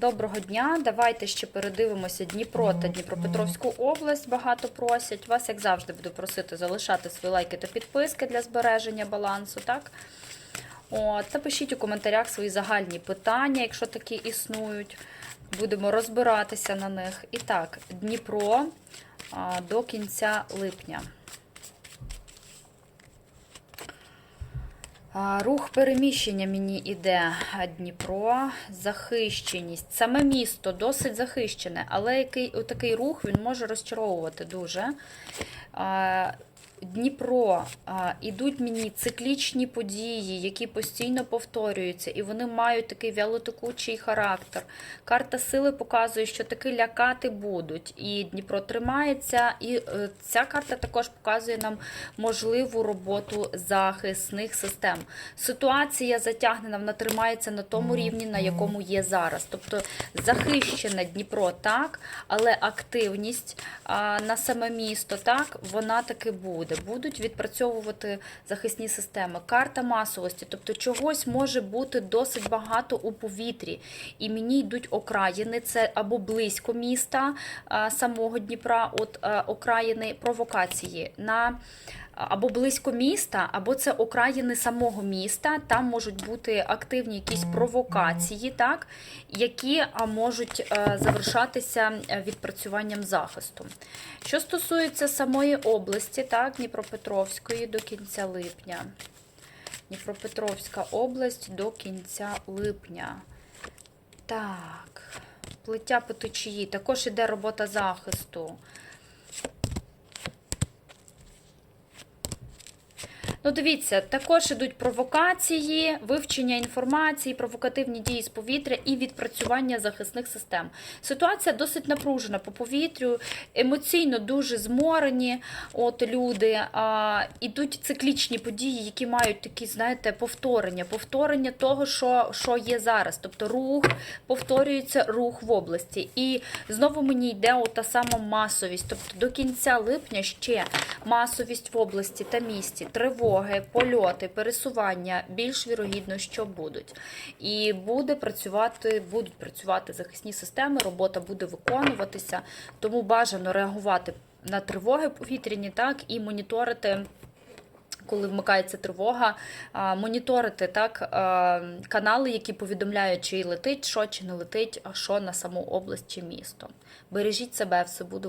Доброго дня. Давайте ще передивимося Дніпро та Дніпропетровську область. Багато просять. Вас, як завжди, буду просити залишати свої лайки та підписки для збереження балансу. Так? От, та пишіть у коментарях свої загальні питання, якщо такі існують. Будемо розбиратися на них. І так, Дніпро до кінця липня. Рух переміщення мені іде Дніпро, захищеність. Саме місто досить захищене, але який, такий рух він може розчаровувати дуже. Дніпро, а, ідуть мені циклічні події, які постійно повторюються, і вони мають такий вялотекучий характер. Карта сили показує, що таки лякати будуть. І Дніпро тримається, і е, ця карта також показує нам можливу роботу захисних систем. Ситуація затягнена, вона тримається на тому рівні, на якому є зараз. Тобто захищене Дніпро так, але активність а, на саме місто так, вона таки буде. Будуть відпрацьовувати захисні системи. Карта масовості, тобто чогось може бути досить багато у повітрі. І мені йдуть окраїни, це або близько міста самого Дніпра, от окраїни провокації. на або близько міста, або це окраїни самого міста. Там можуть бути активні якісь провокації, так, які можуть е, завершатися е, відпрацюванням захисту. Що стосується самої області, так, Дніпропетровської до кінця липня. Дніпропетровська область до кінця липня. Так, плиття по течії. Також іде робота захисту. Ну, дивіться, також ідуть провокації, вивчення інформації, провокативні дії з повітря і відпрацювання захисних систем. Ситуація досить напружена по повітрю, емоційно дуже зморені. От люди а, ідуть циклічні події, які мають такі, знаєте, повторення, повторення того, що, що є зараз. Тобто рух повторюється рух в області. І знову мені йде та сама масовість. Тобто до кінця липня ще масовість в області та місті, тривоги, польоти, пересування більш вірогідно, що будуть. І буде працювати, будуть працювати захисні системи, робота буде виконуватися, тому бажано реагувати на тривоги повітряні, так і моніторити. Коли вмикається тривога, моніторити так канали, які повідомляють, чи летить що, чи не летить, а що на саму область чи місто. Бережіть себе, все буде.